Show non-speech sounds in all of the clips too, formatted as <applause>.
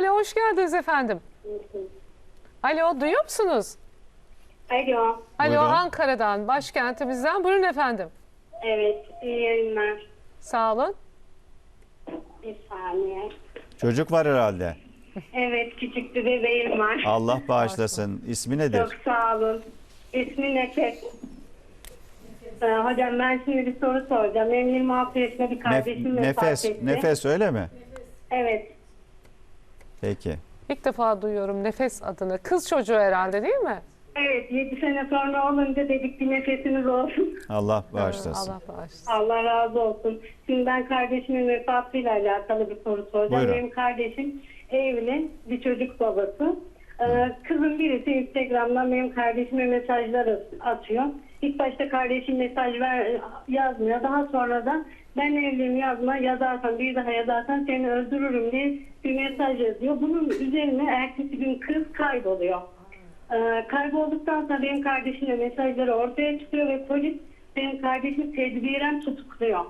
Alo hoş geldiniz efendim. Alo duyuyor musunuz? Alo. Alo Buyurun. Ankara'dan, başkentimizden. Buyurun efendim. Evet, iyi yayınlar. Sağ olun. Bir saniye. Çocuk var herhalde. Evet, küçük bir bebeğim var. Allah bağışlasın. İsmi nedir? Çok sağ olun. İsmi Nefes. Ee, hocam ben şimdi bir soru soracağım. Benim 26 yaşında bir Nef- kardeşim vefat nefes, etti. nefes öyle mi? Evet, Peki. İlk defa duyuyorum Nefes adını. Kız çocuğu herhalde değil mi? evet 7 sene sonra olunca dedik bir nefesiniz olsun. Allah <laughs> bağışlasın. Allah bağışlasın. Allah razı olsun. Şimdi ben kardeşimin vefatıyla alakalı bir soru soracağım. Buyurun. Benim kardeşim evli, bir çocuk babası. Ee, kızım birisi Instagram'dan benim kardeşime mesajlar atıyor. İlk başta kardeşim mesaj ver, yazmıyor. Daha sonra da ben evliyim yazma, yazarsan bir daha yazarsan seni öldürürüm diye bir mesaj yazıyor. Bunun üzerine ertesi gün kız kayboluyor. Ee, kaybolduktan sonra benim kardeşimle mesajları ortaya çıkıyor ve polis benim kardeşimi tedbiren tutukluyor.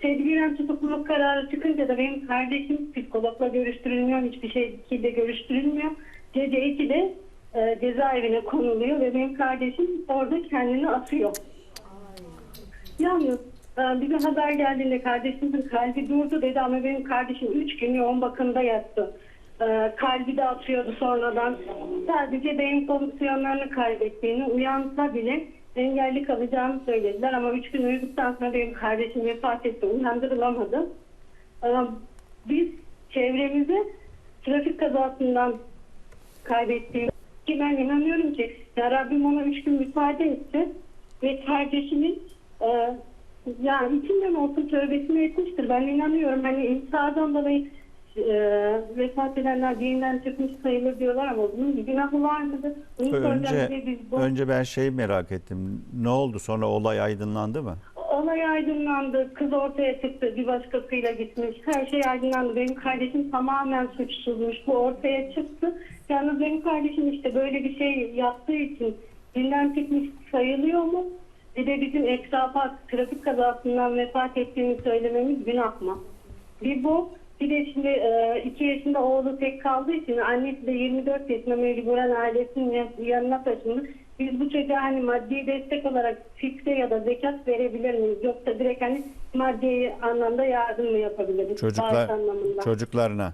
Tedbiren tutukluluk kararı çıkınca da benim kardeşim psikologla görüştürülmüyor, hiçbir şekilde görüştürülmüyor. Gece 2'de e, cezaevine konuluyor ve benim kardeşim orada kendini atıyor. Yalnız bize haber geldiğinde kardeşimizin kalbi durdu dedi ama benim kardeşim 3 gün yoğun bakımda yattı. E, kalbi de atıyordu sonradan. Sadece beyin fonksiyonlarını kaybettiğini uyansa bile engelli kalacağını söylediler ama 3 gün uyuduktan sonra benim kardeşim vefat etti. Uyandırılamadı. E, biz çevremizi trafik kazasından kaybettiğim ki ben inanıyorum ki ya Rabbim ona üç gün müsaade etti ve kardeşimin e, yani içinden olsun tövbesini etmiştir. Ben inanıyorum hani intihardan dolayı e, vefat edenler dininden çıkmış sayılır diyorlar ama bunun bir günahı var mıdır? Bunu Önce biz bu önce ben şeyi merak ettim. Ne oldu? Sonra olay aydınlandı mı? olay aydınlandı. Kız ortaya çıktı. Bir başkasıyla gitmiş. Her şey aydınlandı. Benim kardeşim tamamen suçsuzmuş. Bu ortaya çıktı. Yalnız benim kardeşim işte böyle bir şey yaptığı için dinden çıkmış sayılıyor mu? Bir de bizim etrafa trafik kazasından vefat ettiğini söylememiz günah mı? Bir bu. Bir de şimdi 2 yaşında oğlu tek kaldığı için annesi de 24 yaşında mecburen ailesinin yan- yanına taşındı. Biz bu çocuğa hani maddi destek olarak fitre ya da zekat verebilir miyiz? Yoksa direkt hani maddi anlamda yardım mı yapabiliriz? Çocuklar çocuklarına.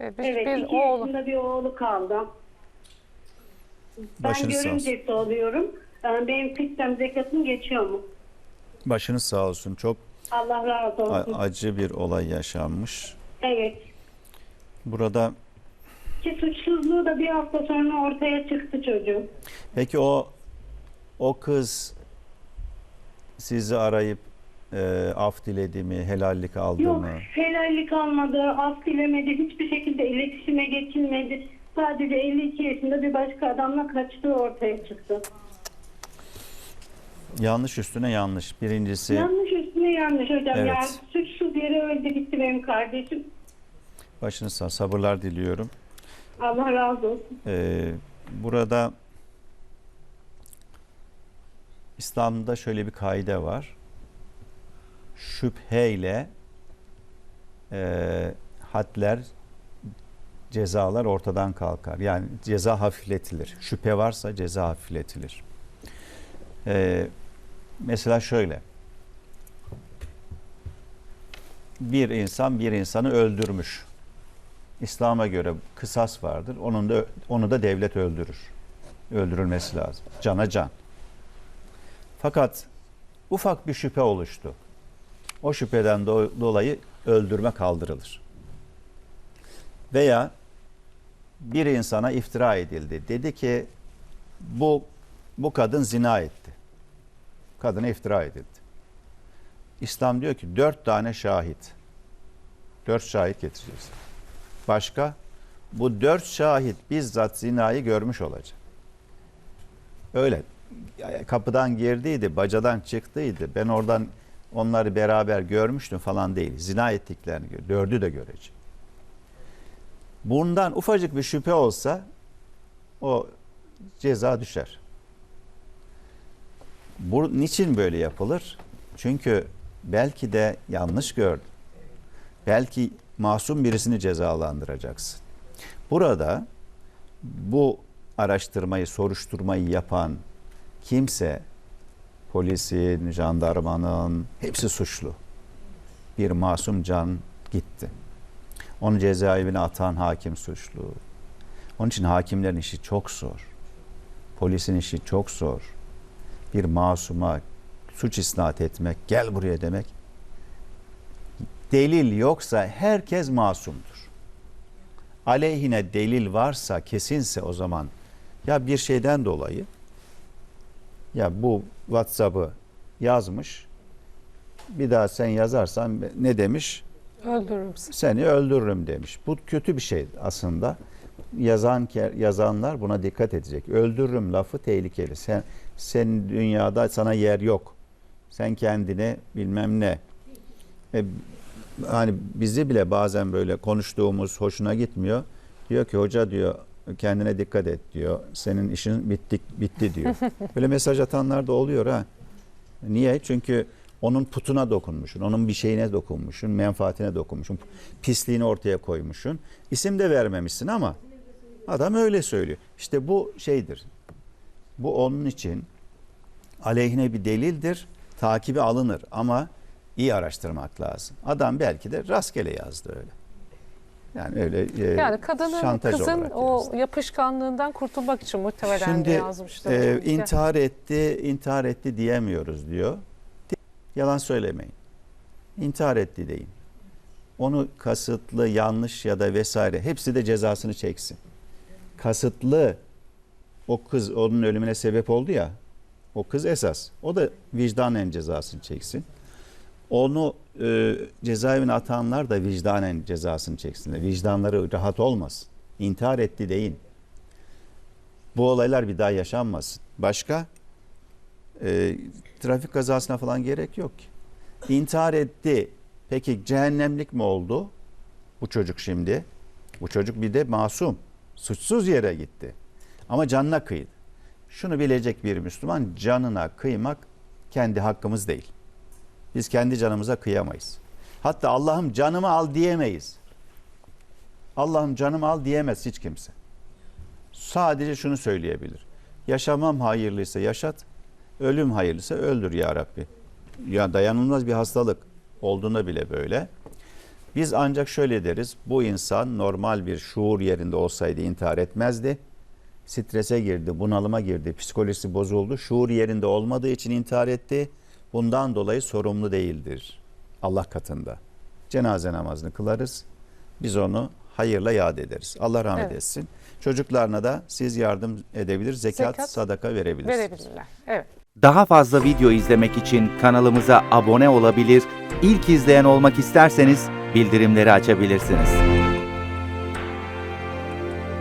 Evet, Evet, bir iki oğlu. yaşında bir oğlu kaldı. Ben Başınız görümcesi oluyorum. Ee, Benim fitrem zekatım geçiyor mu? Başınız sağ olsun. Çok Allah razı olsun. acı bir olay yaşanmış. Evet. Burada Ki suçsuzluğu da bir hafta sonra ortaya çıktı çocuğum. peki o o kız sizi arayıp e, af diledi mi, helallik aldı Yok mı? helallik almadı, af dilemedi, hiçbir şekilde iletişime geçilmedi. Sadece 52 yaşında bir başka adamla kaçtığı ortaya çıktı. Yanlış üstüne yanlış. Birincisi Yanlış üstüne yanlış hocam. Evet. Yani suçsuz yere öldü gitti benim kardeşim. başınız sağ sabırlar diliyorum. Allah razı olsun. Ee, burada İslam'da şöyle bir kaide var. Şüpheyle e, hadler, cezalar ortadan kalkar. Yani ceza hafifletilir. Şüphe varsa ceza hafifletilir. Ee, mesela şöyle. Bir insan bir insanı öldürmüş. İslam'a göre kısas vardır. Onun da onu da devlet öldürür. Öldürülmesi lazım. Cana can. Fakat ufak bir şüphe oluştu. O şüpheden do- dolayı öldürme kaldırılır. Veya bir insana iftira edildi. Dedi ki bu bu kadın zina etti. Kadına iftira edildi. İslam diyor ki dört tane şahit. Dört şahit getireceğiz. Başka? Bu dört şahit bizzat zinayı görmüş olacak. Öyle. Kapıdan girdiydi, bacadan çıktıydı. Ben oradan onları beraber görmüştüm falan değil. Zina ettiklerini gör. Dördü de görecek. Bundan ufacık bir şüphe olsa o ceza düşer. Bu niçin böyle yapılır? Çünkü belki de yanlış gördü. Belki masum birisini cezalandıracaksın. Burada bu araştırmayı, soruşturmayı yapan kimse polisin, jandarmanın hepsi suçlu. Bir masum can gitti. Onu cezaevine atan hakim suçlu. Onun için hakimlerin işi çok zor. Polisin işi çok zor. Bir masuma suç isnat etmek, gel buraya demek. Delil yoksa herkes masumdur. Aleyhine delil varsa, kesinse o zaman ya bir şeyden dolayı ya bu WhatsApp'ı yazmış. Bir daha sen yazarsan ne demiş? Öldürürüm seni. Seni öldürürüm demiş. Bu kötü bir şey aslında. Yazan yazanlar buna dikkat edecek. Öldürürüm lafı tehlikeli. Sen sen dünyada sana yer yok. Sen kendine bilmem ne. E, hani bizi bile bazen böyle konuştuğumuz hoşuna gitmiyor. Diyor ki hoca diyor kendine dikkat et diyor. Senin işin bitti bitti diyor. <laughs> Böyle mesaj atanlar da oluyor ha. Niye? Çünkü onun putuna dokunmuşsun, onun bir şeyine dokunmuşsun, menfaatine dokunmuşsun, pisliğini ortaya koymuşsun. İsim de vermemişsin ama adam öyle söylüyor. İşte bu şeydir. Bu onun için aleyhine bir delildir, takibi alınır ama iyi araştırmak lazım. Adam belki de rastgele yazdı öyle. Yani öyle e, Yani kadının, şantaj kızın o yazdı. yapışkanlığından kurtulmak için muhtemelen Şimdi yazmıştır. e, intihar etti, intihar etti diyemiyoruz diyor. Yalan söylemeyin. İntihar etti deyin. Onu kasıtlı, yanlış ya da vesaire hepsi de cezasını çeksin. Kasıtlı o kız onun ölümüne sebep oldu ya. O kız esas. O da vicdanen cezasını çeksin. Onu e, cezaevine atanlar da vicdanen cezasını çeksinler. Vicdanları rahat olmasın. İntihar etti deyin. Bu olaylar bir daha yaşanmasın. Başka? E, trafik kazasına falan gerek yok ki. İntihar etti. Peki cehennemlik mi oldu? Bu çocuk şimdi. Bu çocuk bir de masum. Suçsuz yere gitti. Ama canına kıydı. Şunu bilecek bir Müslüman canına kıymak kendi hakkımız değil. Biz kendi canımıza kıyamayız. Hatta Allah'ım canımı al diyemeyiz. Allah'ım canımı al diyemez hiç kimse. Sadece şunu söyleyebilir. Yaşamam hayırlıysa yaşat, ölüm hayırlıysa öldür ya Rabbi. Ya dayanılmaz bir hastalık olduğunda bile böyle. Biz ancak şöyle deriz. Bu insan normal bir şuur yerinde olsaydı intihar etmezdi. Strese girdi, bunalıma girdi, psikolojisi bozuldu. Şuur yerinde olmadığı için intihar etti. Bundan dolayı sorumlu değildir Allah katında. Cenaze namazını kılarız. Biz onu hayırla yad ederiz. Allah rahmet Evet. etsin. Çocuklarına da siz yardım edebilir, zekat, Zekat sadaka verebilirsiniz. verebilirler. Evet. Daha fazla video izlemek için kanalımıza abone olabilir, ilk izleyen olmak isterseniz bildirimleri açabilirsiniz.